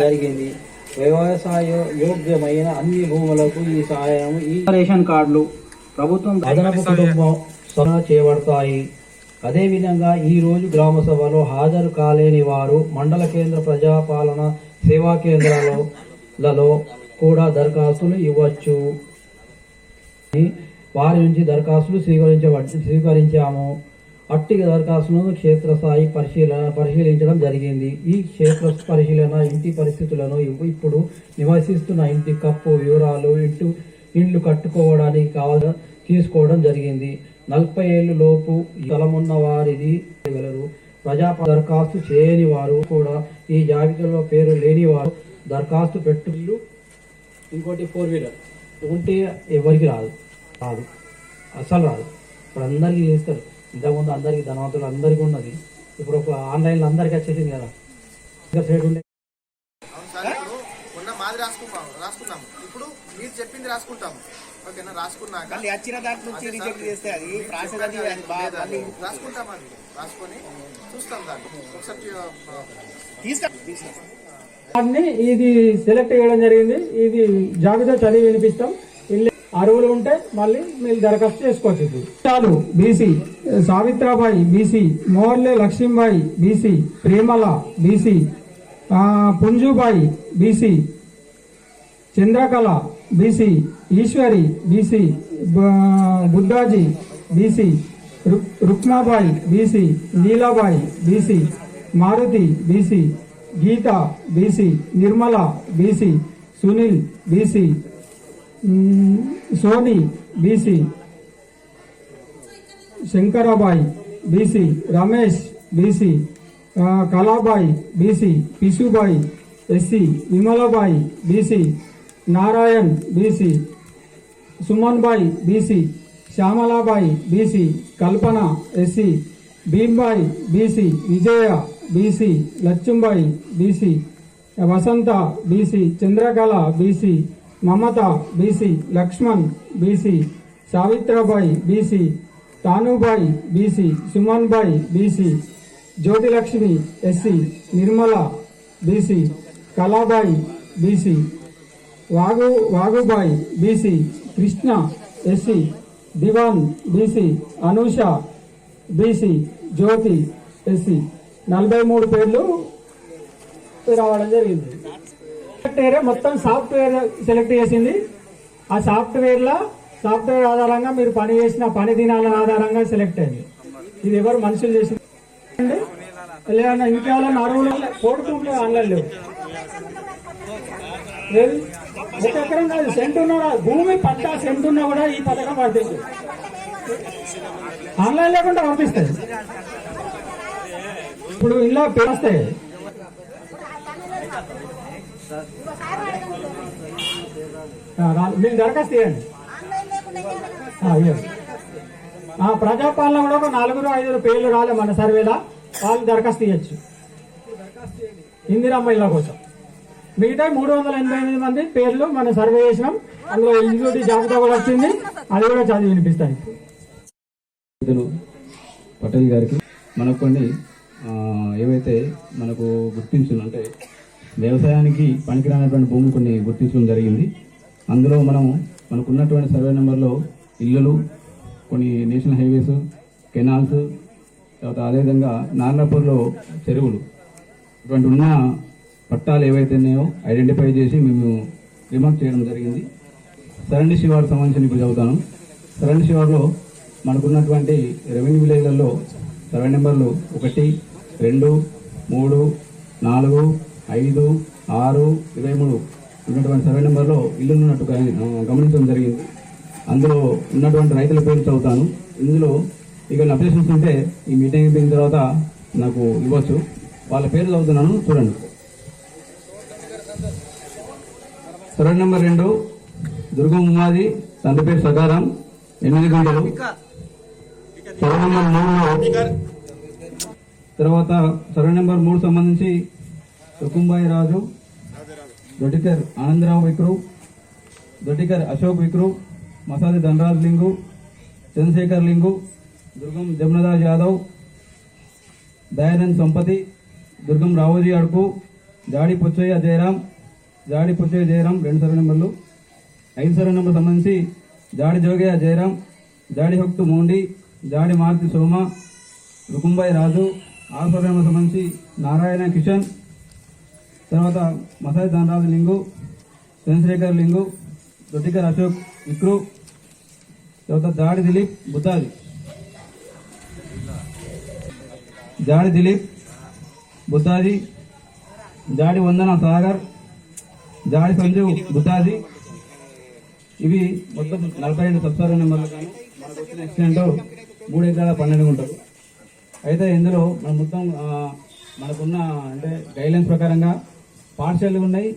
జరిగింది. వ్యవసాయ యోగ్యమైన అన్ని భూములకు ఈ సహాయం ఈ రేషన్ కార్డులు ప్రభుత్వం అదనపు కుటుంబం సొన చేయబడతాయి. అదేవిధంగా ఈ రోజు గ్రామ సభలో హాజరు కాలేని వారు మండల కేంద్ర ప్రజాపాలన సేవా కేంద్రాలలో కూడా దరఖాస్తులు ఇవ్వచ్చు. వారి నుంచి దరఖాస్తులు స్వీకరించబ స్వీకరించాము. అట్టి దరఖాస్తును క్షేత్రస్థాయి పరిశీలన పరిశీలించడం జరిగింది. ఈ క్షేత్ర పరిశీలన ఇంటి పరిస్థితులను ఇప్పుడు నివసిస్తున్న ఇంటి కప్పు వివరాలు ఇంటి ఇండ్లు కట్టుకోవడానికి కావాల్సిన తీసుకోవడం జరిగింది. నలభై ఏళ్ళు లోపు స్థలమున్న వారిది గలరు ప్రజా దరఖాస్తు చేయని వారు కూడా ఈ జాబితాలో పేరు లేని వారు దరఖాస్తు పెట్టులు ఇంకోటి ఫోర్ వీలర్ ఉంటే ఎవరికి రాదు. రాదు. అసలు రాదు. ఇప్పుడు అందరికీ చేస్తారు. ఇంతకుముందు అందరికీ ధనవంతులు అందరికీ ఉన్నది. ఇప్పుడు ఒక ఆన్లైన్లో అందరికీ వచ్చేసింది కదా. ఇంకా సైడ్ ఉండే మాది ఇప్పుడు మీరు చెప్పింది రాసుకుంటాం ఓకేనా? రాసుకున్నాక వచ్చిన దాంట్ నుంచి అదే రిజెక్ట్ చేస్తే ప్రాసెస్ రాసుకుంటాం అది. రాసుకొని చూస్తాం దాన్ని. ఒకసారి ఇది సెలెక్ట్ చేయడం జరిగింది. ఇది జాబితా చదివి వినిపిస్తాం. అరువులు ఉంటే మళ్ళీ మీరు దరఖాస్తు చేసుకోవచ్చు ఇప్పుడు. చాలు BC Savitrabai BC Morle Lakshmibai BC Premala BC Punjubai BC Chandrakala BC Eshwari BC బ- Buddhaji BC Rukmabai BC Neelabai BC Maruti BC Geetha BC Nirmala BC Sunil BC Soni BC Shankarabai BC Ramesh BC Kalabai BC Pisubai SC Vimalabai BC Narayan BC Sumanbai BC Shyamalabai BC Kalpana SC Bheembai BC Vijaya BC Lachumbai BC Vasantha BC Chandrakala BC Mamata BC Laxman BC Savitrabai BC Tanubai BC Sumanbai BC Jyothilakshmi SC Nirmala BC Kalabai BC Vagu Vagubai BC Krishna SC Diwan BC Anusha BC Jyothi SC. నలభై మూడు పేర్లు రావడం జరిగింది. Software మొత్తం software select చేసింది. ఆ సాఫ్ట్వేర్లో software ఆధారంగా మీరు పని చేసిన పని దినాల ఆధారంగా సెలెక్ట్ అయింది. ఇది ఎవరు మనుషులు చేసింది లేదా ఇంకేమైనా అడవులు కోడుకుంటే అనలేదు ఒక ఎకరం కాదు సెంట్ ఉన్నా భూమి పట్టా సెంట్ ఉన్నా కూడా ఈ పథకం వర్తిస్తుంది ఆన్లైన్ లేకుండా పంపిస్తాయి ఇప్పుడు ఇలా పేరుస్తాయి మీరు దరఖాస్తు చేయండి. ప్రజాపాలన కూడా ఒక నలుగురు ఐదుగురు పేర్లు రాలే మన సర్వేలా. వాళ్ళు దరఖాస్తు చేయొచ్చు. ఇందిరమ్మ ఇళ్ళ కోసం. మిగతా మూడు వందల ఎనభై ఎనిమిది మంది పేర్లు మనం సర్వే చేసినాం. అందులో ఎగ్జిక్యూటివ్ జాబితా కూడా వచ్చింది. అది కూడా చదివి వినిపిస్తాయి. పటేల్ గారికి మనకు కొన్ని ఏవైతే మనకు గుర్తించిన అంటే వ్యవసాయానికి పనికిరానటువంటి భూములు కొన్ని గుర్తించడం జరిగింది. అందులో మనం మనకున్నటువంటి సర్వే నెంబర్లో ఇల్లులు కొన్ని నేషనల్ హైవేస్ కెనాల్స్ తర్వాత అదేవిధంగా నార్లాపూర్లో చెరువులు. ఇటువంటి ఉన్న పట్టాలు ఏవైతే ఉన్నాయో ఐడెంటిఫై చేసి మేము రిమార్క్ చేయడం జరిగింది. సరండి శివారు సంబంధించిన ఇప్పుడు చదువుతాను. సరండి శివారులో మనకున్నటువంటి రెవెన్యూ విలేజ్లలో సర్వే నెంబర్లు ఒకటి రెండు మూడు నాలుగు ఐదు ఆరు ఇరవై మూడు ఉన్నటువంటి సర్వే నెంబర్లో ఇల్లు ఉన్నట్టు గమనించడం జరిగింది. అందులో ఉన్నటువంటి రైతుల పేరు చదువుతాను. ఇందులో ఇక అప్లికేషన్స్ ఉంటే ఈ మీటింగ్ అయిపోయిన తర్వాత నాకు ఇవ్వచ్చు. వాళ్ళ పేరు చదువుతున్నాను చూడండి. సర్వే నెంబర్ రెండు దుర్గం ఉమాది తండ్రి పేరు సకారం ఎనిమిది గంటలు. సర్వే నెంబర్ మూడులో తర్వాత సర్వే నెంబర్ మూడు సంబంధించి రుకుంబాయి రాజు దొడ్డికర్ ఆనందరావు విక్రు దొడ్డికర్ అశోక్ విక్రు మసాది ధనరాజ్ లింగు చంద్రశేఖర్ లింగు దుర్గం జమునదాస్ యాదవ్ దయానంద్ సంపతి దుర్గం రావోజీ అడుపు జాడి పుచ్చయ్య జయరాం జాడి పుచ్చయ్య జయరాం రెండు సర్వే నెంబర్లు. ఐదు సర్వే నెంబర్ సంబంధించి జాడి జోగయ్య జయరాం జాడి హక్తు మోండి జాడి మారుతి సోమ రుకుంబాయి రాజు ఆరు సర్వే నెంబర్ సంబంధించి నారాయణ కిషన్ తర్వాత మసాయి ధనరాజు లింగు చంద్రశేఖర్ లింగు దొడ్డికర్ అశోక్ విక్రు తర్వాత జాడి దిలీప్ బుద్ధాది జాడి దిలీప్ బుద్ధాది జాడి వందన సాగర్ జాడి సంజు బుద్ధాది ఇవి మొత్తం నలభై రెండు సబ్సార్ నెంబర్లు కానీ మనకు వచ్చిన ఎక్సిడెంట్ మూడు ఎకరాల పన్నెండు ఉంటారు అయితే ఇందులో మనం మొత్తం మనకున్న అంటే గైడ్లైన్స్ ప్రకారంగా పార్షియల్గా ఉన్నాయి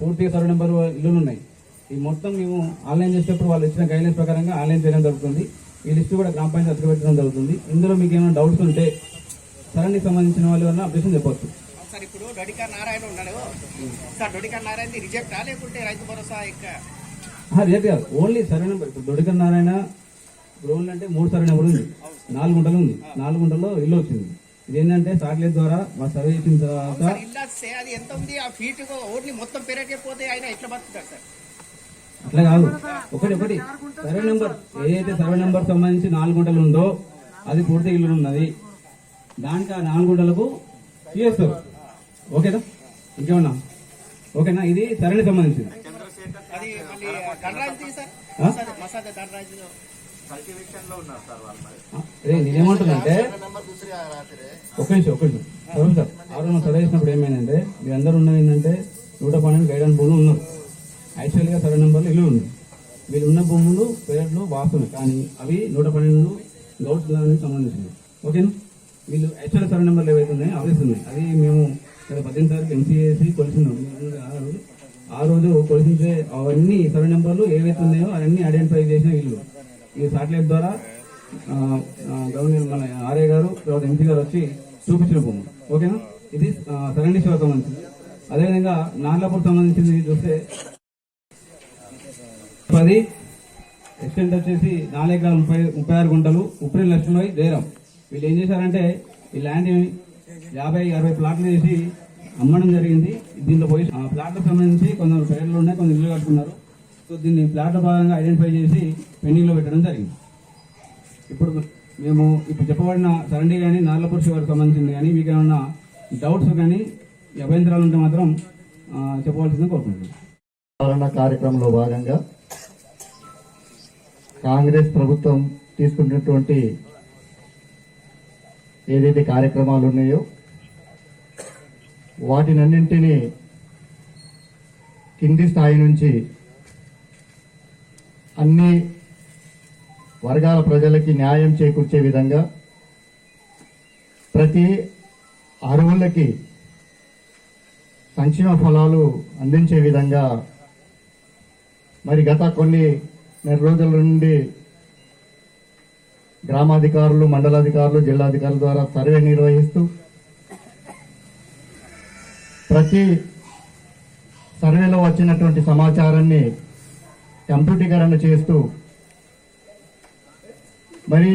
పూర్తిగా సర్వే నెంబర్ ఇల్లులు ఉన్నాయి. ఈ మొత్తం మేము ఆన్లైన్ చేసేటప్పుడు వాళ్ళు ఇచ్చిన గైడ్లైన్స్ ప్రకారంగా ఆన్లైన్ చేయడం జరుగుతుంది. ఈ లిస్ట్ కూడా గ్రామ పంచాయతీ అతికి పెట్టడం జరుగుతుంది. ఇందులో మీకు ఏమైనా డౌట్స్ ఉంటే సరైనకి సంబంధించిన వాళ్ళు ఏమైనా అప్డేషన్ చెప్పవచ్చు. సార్ ఇప్పుడు డొడికా నారాయణ ఉన్నాడు. సార్ డొడికా నారాయణ రిజెక్టా లేకుంటే రైతు భరోసా రేపు కాదు. Only survey number. ఇప్పుడు దొడికల నారాయణ ఇప్పుడు ఓన్లీ అంటే మూడు సర్వే నెంబర్ ఉంది. నాలుగు గుంటలు ఉంది. నాలుగు గుంటల్లో ఇల్లు వచ్చింది. ఇది ఏంటంటే సాటిలైట్ ద్వారా మా సర్వే ఇచ్చిన తర్వాత అది ఎంత ఉంది? ఆ ఫీట్ ఓన్లీ మొత్తం పెరగే పోతే ఆయన ఎట్లా బతుకుతారు సార్? అట్లా కాదు. ఒకటి ఒకటి. Survey number. ఏదైతే సర్వే నెంబర్ సంబంధించి నాలుగు గుంటలు ఉందో అది పూర్తి ఇల్లు ఉన్నది. దానికి ఆ నాలుగు గుంటలకు తీయేస్తారు ఓకేనా? ఇంకేమన్నా? ఓకేనా? ఇది సరైన సంబంధించింది. అది సార్ నేనేమంటున్నానంటే నెంబర్ దూసరి రాత్రి. ఒక నిమిషం ఒక నిమిషం. అవును సార్ ఆ రోజు సర్వే చేసినప్పుడు ఏమైందంటే మీరందరూ ఉన్నది ఏంటంటే నూట పన్నెండు గైడెన్స్ భూములు ఉన్నారు. యాక్చువల్గా సర్వే నెంబర్లు ఇల్లు ఉంది వీళ్ళు ఉన్న భూములు పేర్లు వాస్తులు కానీ అవి నూట పన్నెండు గౌడ్స్ దానికి సంబంధించినవి. ఓకేనా? వీళ్ళు యాక్చువల్ సర్వే నెంబర్లు ఏవైతే ఉన్నాయో అవి ఉన్నాయి. అది మేము ఇక్కడ పద్దెనిమిది సార్లు ఎంసీఏసి కొలిసినాం ఆ రోజు కొలిసించే అవన్నీ సర్వే నెంబర్లు ఏవైతే ఉన్నాయో అవన్నీ ఐడెంటిఫై చేసిన ఇల్లు. ఈ సాటిలైట్ ద్వారా గవర్నర్ మన ఆర్ఏ గారు తర్వాత ఎంపీ గారు వచ్చి చూపించిన భూమి. ఓకేనా? ఇది ఆ, సరైన సేవ సంబంధించింది. అదేవిధంగా నార్లాపూర్ సంబంధించింది చూస్తే పది ఎక్స్టెంట్ వచ్చేసి నాలుగు ఎకరాల ముప్పై ముప్పై ఆరు గుంటలు ఉప్రి లక్ష్మీ జయరాం. వీళ్ళు ఏం చేశారంటే ఈ ల్యాండ్ యాభై అరవై ప్లాట్లు చేసి అమ్మడం జరిగింది. దీంట్లో పోయి ఆ ప్లాట్లకు సంబంధించి కొందరు పేర్లు ఉన్నాయి కొందరు ఇల్లు కట్టుకున్నారు. సో దీన్ని ప్లాట్ల భాగంగా ఐడెంటిఫై చేసి పెండింగ్లో పెట్టడం జరిగింది. ఇప్పుడు మేము ఇప్పుడు చెప్పబడిన సరండి కానీ నార్లపూర్ వారికి సంబంధించింది కానీ మీకు ఏమన్నా డౌట్స్ కానీ అభ్యంతరాలు ఉంటే మాత్రం చెప్పవలసిందని కోరుకుంటున్నాం. కార్యక్రమంలో భాగంగా కాంగ్రెస్ ప్రభుత్వం తీసుకున్నటువంటి ఏదైతే కార్యక్రమాలు ఉన్నాయో వాటినన్నింటినీ కింది స్థాయి నుంచి అన్ని వర్గాల ప్రజలకి న్యాయం చేకూర్చే విధంగా ప్రతి అరువులకి సంక్షేమ ఫలాలు అందించే విధంగా మరి గత కొన్ని నెల రోజుల నుండి గ్రామాధికారులు మండలాధికారులు జిల్లాధికారుల ద్వారా సర్వే నిర్వహిస్తూ ప్రతి సర్వేలో వచ్చినటువంటి సమాచారాన్ని కంప్యూటీకరణ చేస్తూ మరి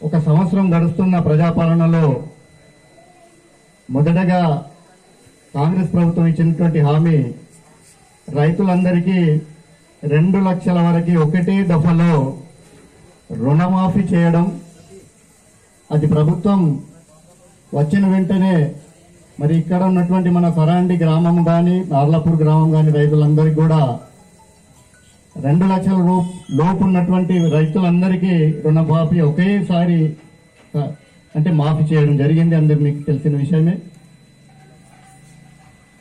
ఒక సంవత్సరం గడుస్తున్న ప్రజాపాలనలో మొదటగా కాంగ్రెస్ ప్రభుత్వం ఇచ్చినటువంటి హామీ రైతులందరికీ రెండు లక్షల వరకు ఒకటే దఫలో రుణమాఫీ చేయడం అది ప్రభుత్వం వచ్చిన వెంటనే మరి ఇక్కడ ఉన్నటువంటి మన సరాండి గ్రామం కానీ నార్లాపూర్ గ్రామం కానీ రైతులందరికీ కూడా రెండు లక్షల రూ లోపు ఉన్నటువంటి రైతులందరికీ రుణమాఫీ ఒకేసారి అంటే మాఫీ చేయడం జరిగింది అందరు మీకు తెలిసిన విషయమే.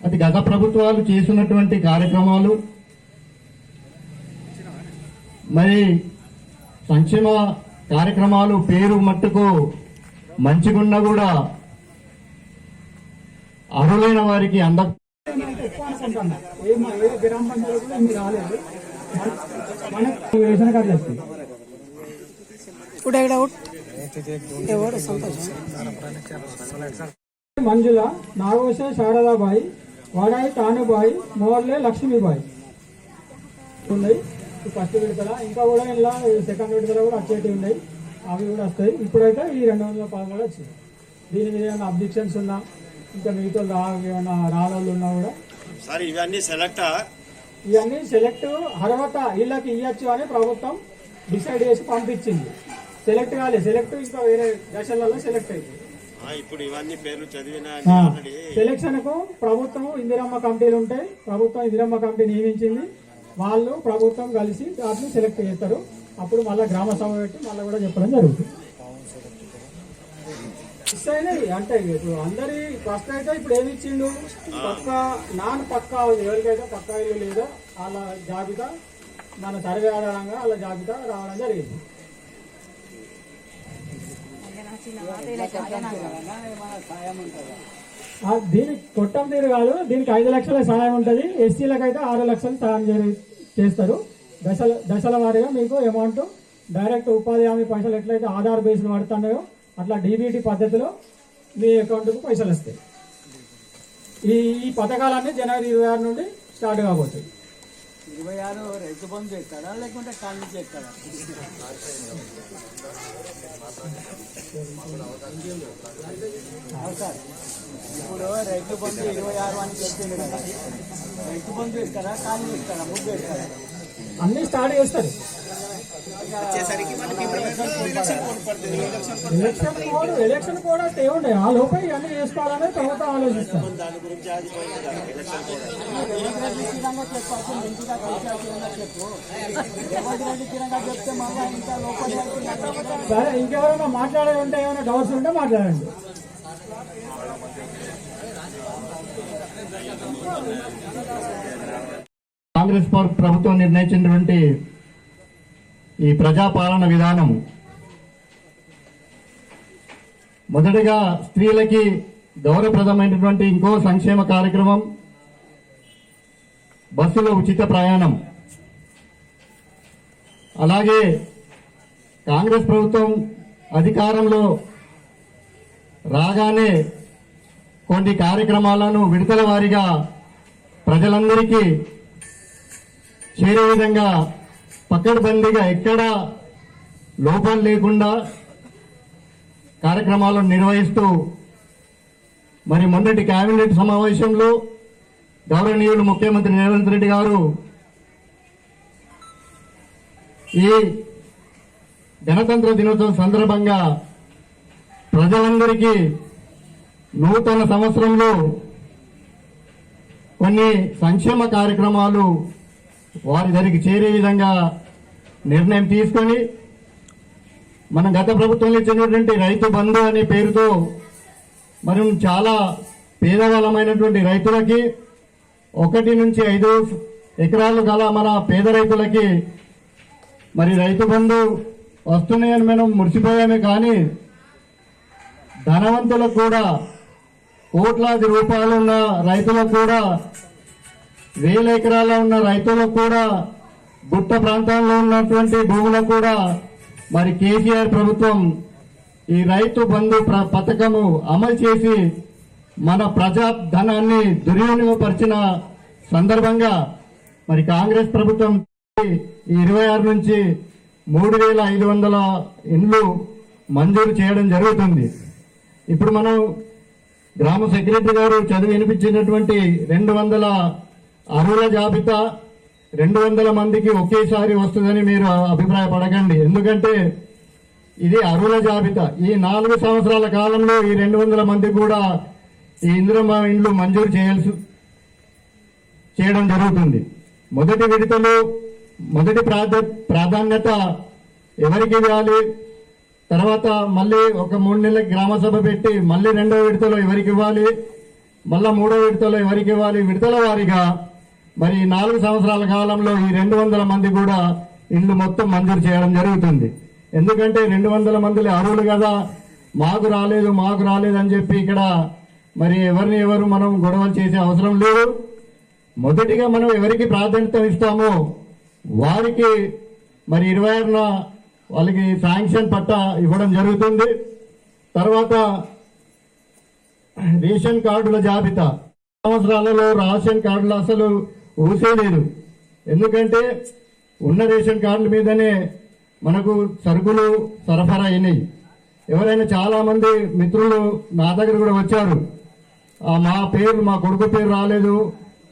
అది గత ప్రభుత్వాలు చేసినటువంటి కార్యక్రమాలు. మరి సంక్షేమ కార్యక్రమాలు పేరు మట్టుకు మంచిగున్నా కూడా అర్హులైన వారికి అంద మంజుల నాగోసే శారదాబాయి వాడాయి తానుబాయి మోర్లే లక్ష్మీబాయి. ఉన్నాయి. ఫస్ట్ విడతల ఇంకా కూడా ఇలా సెకండ్ విడతల కూడా వచ్చేటివి ఉన్నాయి అవి కూడా వస్తాయి. ఇప్పుడైతే ఈ రెండు వందల పదమూడు వచ్చింది దీని మీద ఏమైనా అబ్జెక్షన్స్ ఉన్నా ఇంకా మిగతా రా ఏమైనా రానోళ్ళు ఉన్నా కూడా. సార్ ఇవన్నీ సెలెక్టా? ఇవన్నీ సెలెక్ట్ అర్హత వీళ్ళకి ఇవ్వచ్చు అని ప్రభుత్వం డిసైడ్ చేసి పంపించింది. సెలెక్ట్ కాలేదు సెలెక్ట్ ఇంకా వేరే దశలలో సెలెక్ట్ అయింది. ఇప్పుడు ఇవన్నీ పేర్లు చదివిన ఆల్రెడీ సెలక్షన్కు ప్రభుత్వం ఇందిరమ్మ కమిటీలు ఉంటాయి ప్రభుత్వం ఇందిరమ్మ కమిటీ నియమించింది. వాళ్ళు ప్రభుత్వం కలిసి వాటిని సెలెక్ట్ చేస్తారు. అప్పుడు మళ్ళీ గ్రామ సభ పెట్టి మళ్ళీ కూడా చెప్పడం జరుగుతుంది. మిస్ అయినాయి అంటే ఇప్పుడు అందరి ఫస్ట్ అయితే ఇప్పుడు ఏమి ఇచ్చిండు? పక్క నాన్ పక్కా ఎవరికైతే పక్కా ఇల్లు లేదో వాళ్ళ జాబితా మన సర్వే ఆధారంగా వాళ్ళ జాబితా రావడం జరిగింది. దీనికి కొట్టం తీరు కాదు దీనికి ఐదు లక్షల సహాయం ఉంటుంది. ఎస్సీలకు అయితే ఆరు లక్షలు సహాయం చేస్తారు. దశల దశల వారీగా మీకు అమౌంట్ డైరెక్ట్ ఉపాధి హామీ పైసలు ఎట్లయితే ఆధార్ బేస్డ్ పడుతున్నాయో అట్లా డీబీటీ పద్ధతిలో మీ అకౌంట్కు పైసలు వస్తాయి. ఈ ఈ పథకాలన్నీ జనవరి ఇరవై ఆరు నుండి స్టార్ట్ కాబోతాయి. ఇరవై ఆరు రైతు బంధు ఎక్కడా లేకుంటే కాలనీ ఎక్కడా సార్. ఇప్పుడు రైతు బంధు ఇరవై ఆరు అని చెప్పింది కదా. రైతు బంధు ఎక్కడా కాలనీ ఎక్కడా ముగ్గు ఎక్కడా అన్నీ స్టార్ట్ చేస్తారు. వచ్చేసరికి మనకి ఇప్పుడు ఎలక్షన్ కోడ్ పడుతుంది. ఎలక్షన్ కోడ్ ఎలక్షన్ స్టే ఉండే ఆ లోపే ఇవన్నీ చేసుకోవాలని ప్రభుత్వం ఆలోచిస్తారు దాని గురించి అది పోయింది కదా, ఎలక్షన్ కూడా రేవంత్ రెడ్డి స్థిరంగా చెప్పాల్సి మంచిగా కలిసి చెప్పు రేవంత్ రెడ్డి స్థిరంగా చెప్తే మళ్ళీ ఇంకా లోపల వెళ్తున్నారు. సరే ఇంకెవరైనా మాట్లాడే ఉంటే ఏమైనా డౌట్స్ ఉంటే మాట్లాడండి. కాంగ్రెస్ పార్టీ ప్రభుత్వం నిర్ణయించినటువంటి ఈ ప్రజాపాలన విధానం మొదటగా స్త్రీలకి గౌరవప్రదమైనటువంటి ఇంకో సంక్షేమ కార్యక్రమం బస్సులో ఉచిత ప్రయాణం. అలాగే కాంగ్రెస్ ప్రభుత్వం అధికారంలో రాగానే కొన్ని కార్యక్రమాలను విడతల వారీగా ప్రజలందరికీ చేరే విధంగా పకడ్బందీగా ఎక్కడ లోపం లేకుండా కార్యక్రమాలను నిర్వహిస్తూ మరి మొన్నటి కేబినెట్ సమావేశంలో గౌరవనీయులు ముఖ్యమంత్రి రేవంత్ రెడ్డి గారు ఈ గణతంత్ర దినోత్సవం సందర్భంగా ప్రజలందరికీ నూతన సంవత్సరంలో కొన్ని సంక్షేమ కార్యక్రమాలు వారి దగ్గరికి చేరే విధంగా నిర్ణయం తీసుకొని మనం గత ప్రభుత్వంలో ఇచ్చినటువంటి రైతు బంధు అనే పేరుతో మనం చాలా పేదవాళ్ళమైనటువంటి రైతులకి ఒకటి నుంచి ఐదు ఎకరాలు గల మన పేద రైతులకి మరి రైతు బంధు వస్తున్నాయని మనం మురిసిపోయామే కానీ ధనవంతులకు కూడా కోట్లాది రూపాయలు ఉన్న రైతులకు కూడా వేల ఎకరాల ఉన్న రైతులకు కూడా గుట్ట ప్రాంతాల్లో ఉన్నటువంటి భూములకు కూడా మరి కేసీఆర్ ప్రభుత్వం ఈ రైతు బంధు పథకము అమలు చేసి మన ప్రజా ధనాన్ని దుర్వినియోగపరిచిన సందర్భంగా మరి కాంగ్రెస్ ప్రభుత్వం ఇరవై ఆరు నుంచి మూడు వేల ఐదు వందల ఇండ్లు మంజూరు చేయడం జరుగుతుంది. ఇప్పుడు మనం గ్రామ సెక్రటరీ గారు చదివి వినిపించినటువంటి రెండు వందల అర్హుల జాబితా రెండు వందల మందికి ఒకేసారి వస్తుందని మీరు అభిప్రాయపడకండి. ఎందుకంటే ఇది అరుణ జాబితా. ఈ నాలుగు సంవత్సరాల కాలంలో ఈ రెండు వందల మంది కూడా ఈ ఇందిరమ్మ ఇండ్లు మంజూరు చేయాల్సి చేయడం జరుగుతుంది. మొదటి విడతలో మొదటి ప్రాధ ప్రాధాన్యత ఎవరికి ఇవ్వాలి? తర్వాత మళ్ళీ ఒక మూడు నెలల గ్రామ సభ పెట్టి మళ్ళీ రెండో విడతలో ఎవరికి ఇవ్వాలి? మళ్ళా మూడో విడతలో ఎవరికి ఇవ్వాలి? విడతల వారీగా మరి ఈ నాలుగు సంవత్సరాల కాలంలో ఈ రెండు వందల మంది కూడా ఇండ్లు మొత్తం మంజూరు చేయడం జరుగుతుంది. ఎందుకంటే రెండు వందల మందిలో అర్హులు కదా. మాకు రాలేదు మాకు రాలేదు అని చెప్పి ఇక్కడ మరి ఎవరిని ఎవరు మనం గొడవలు చేసే అవసరం లేదు. మొదటిగా మనం ఎవరికి ప్రాధాన్యత ఇస్తామో వారికి మరి ఇరవై ఆరున వాళ్ళకి శాంక్షన్ పట్ట ఇవ్వడం జరుగుతుంది. తర్వాత రేషన్ కార్డుల జాబితా. సంవత్సరాలలో రేషన్ కార్డులు అసలు ఊసే లేదు ఎందుకంటే ఉన్న రేషన్ కార్డుల మీదనే మనకు సరుకులు సరఫరా అయినాయి. ఎవరైనా చాలామంది మిత్రులు నా దగ్గర కూడా వచ్చారు. మా పేరు మా కొడుకు పేరు రాలేదు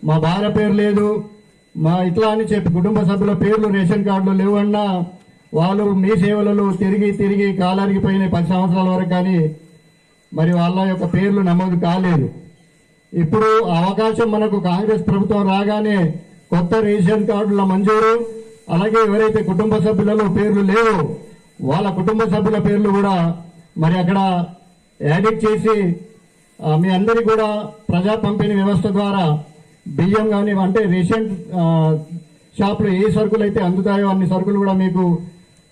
మా భార్య పేరు లేదు మా ఇట్లా అని చెప్పి కుటుంబ సభ్యుల పేర్లు రేషన్ కార్డులు లేవన్నా వాళ్ళు మీ సేవలలో తిరిగి తిరిగి కాలరిగిపోయినాయి పది సంవత్సరాల వరకు కానీ మరి వాళ్ళ యొక్క పేర్లు నమోదు కాలేదు. ఇప్పుడు ఆ అవకాశం మనకు కాంగ్రెస్ ప్రభుత్వం రాగానే కొత్త రేషన్ కార్డుల మంజూరు అలాగే ఎవరైతే కుటుంబ సభ్యులలో పేర్లు లేవు వాళ్ళ కుటుంబ సభ్యుల పేర్లు కూడా మరి అక్కడ యాడిట్ చేసి మీ అందరికీ కూడా ప్రజా పంపిణీ వ్యవస్థ ద్వారా బియ్యం కానీ అంటే రేషన్ ఆ, ఏ సరుకులు అయితే అందుతాయో అన్ని సరుకులు కూడా మీకు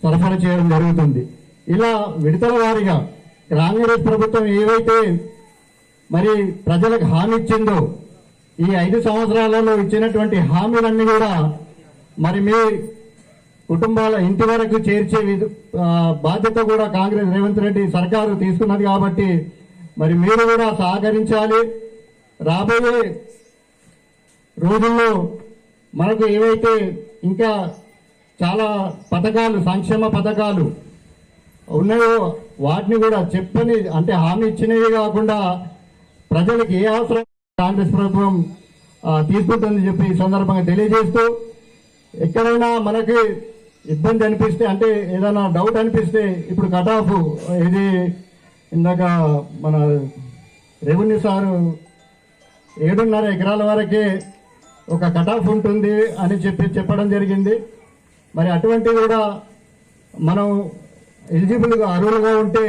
సరఫరా చేయడం జరుగుతుంది. ఇలా విడతల వారిగా కాంగ్రెస్ ప్రభుత్వం ఏవైతే మరి ప్రజలకు హామీ ఇచ్చిందో? ఈ ఐదు సంవత్సరాలలో ఇచ్చినటువంటి హామీలన్నీ కూడా మరి మీ కుటుంబాల ఇంటి వరకు చేర్చే బాధ్యత కూడా కాంగ్రెస్ రేవంత్ రెడ్డి సర్కారు తీసుకున్నది కాబట్టి మరి మీరు కూడా సహకరించాలి. రాబోయే రోజుల్లో మనకు ఏవైతే ఇంకా చాలా పథకాలు సంక్షేమ పథకాలు ఉన్నాయో వాటిని కూడా చెప్పని అంటే హామీ ఇచ్చినవి కాకుండా ప్రజలకు ఏ అవసరం కాంగ్రెస్ ప్రభుత్వం తీసుకుంటుందని చెప్పి ఈ సందర్భంగా తెలియజేస్తూ ఎక్కడైనా మనకి ఇబ్బంది అనిపిస్తే అంటే ఏదైనా డౌట్ అనిపిస్తే ఇప్పుడు కట్ ఆఫ్ ఇది ఇందాక మన రెవెన్యూ సారు ఏడున్నర ఎకరాల వరకే ఒక కట్ ఆఫ్ ఉంటుంది అని చెప్పి చెప్పడం జరిగింది. మరి అటువంటివి కూడా మనం ఎలిజిబుల్గా అర్హులుగా ఉంటే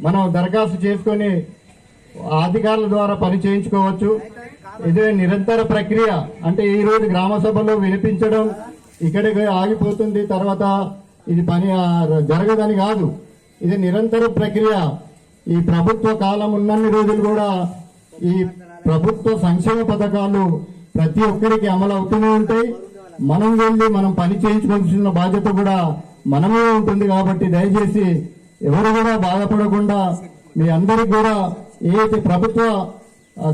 మనం దరఖాస్తు చేసుకొని అధికారుల ద్వారా పని చేయించుకోవచ్చు. ఇదే నిరంతర ప్రక్రియ. అంటే ఈ రోజు గ్రామ సభలో వినిపించడం ఇక్కడికి ఆగిపోతుంది. తర్వాత ఇది పని జరగదని కాదు. ఇది నిరంతర ప్రక్రియ. ఈ ప్రభుత్వ కాలం ఉన్నన్ని రోజులు కూడా ఈ ప్రభుత్వ సంక్షేమ పథకాలు ప్రతి ఒక్కరికి అమలు అవుతూనే ఉంటాయి. మనం వెళ్ళి మనం పని చేయించుకోవాల్సిన బాధ్యత కూడా మనమే ఉంటుంది కాబట్టి దయచేసి ఎవరు కూడా బాధపడకుండా మీ అందరికి కూడా ఏది ప్రభుత్వ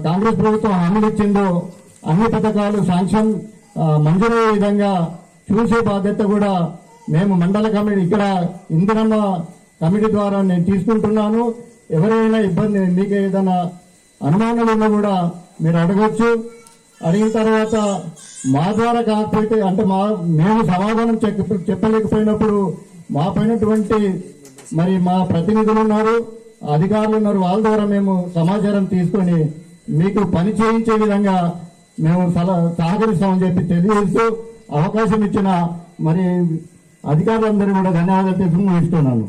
కాంగ్రెస్ ప్రభుత్వం హామీలు ఇచ్చిందో అన్ని పథకాలు శాంక్షన్ మంజూరయ్యే విధంగా చూసే బాధ్యత కూడా మేము మండల కమిటీ ఇక్కడ ఇందిరమ్మ కమిటీ ద్వారా నేను తీసుకుంటున్నాను. ఎవరైనా ఇబ్బంది మీకు ఏదైనా అనుమానాలు ఉన్నా కూడా మీరు అడగచ్చు. అడిగిన తర్వాత మా ద్వారా కాకపోతే అంటే మా మేము సమాధానం చెప్ప- చెప్పలేకపోయినప్పుడు మా పైనటువంటి మరి మా ప్రతినిధులు ఉన్నారు. అధికారులు ఉన్నారు. వాళ్ళ ద్వారా మేము సమాచారం తీసుకొని మీకు పని చేయించే విధంగా మేము సహకరిస్తామని చెప్పి తెలియజేస్తూ అవకాశం ఇచ్చిన మరి అధికారులందరూ కూడా ధన్యవాదాలు తెలుసుకుని ఇస్తున్నాను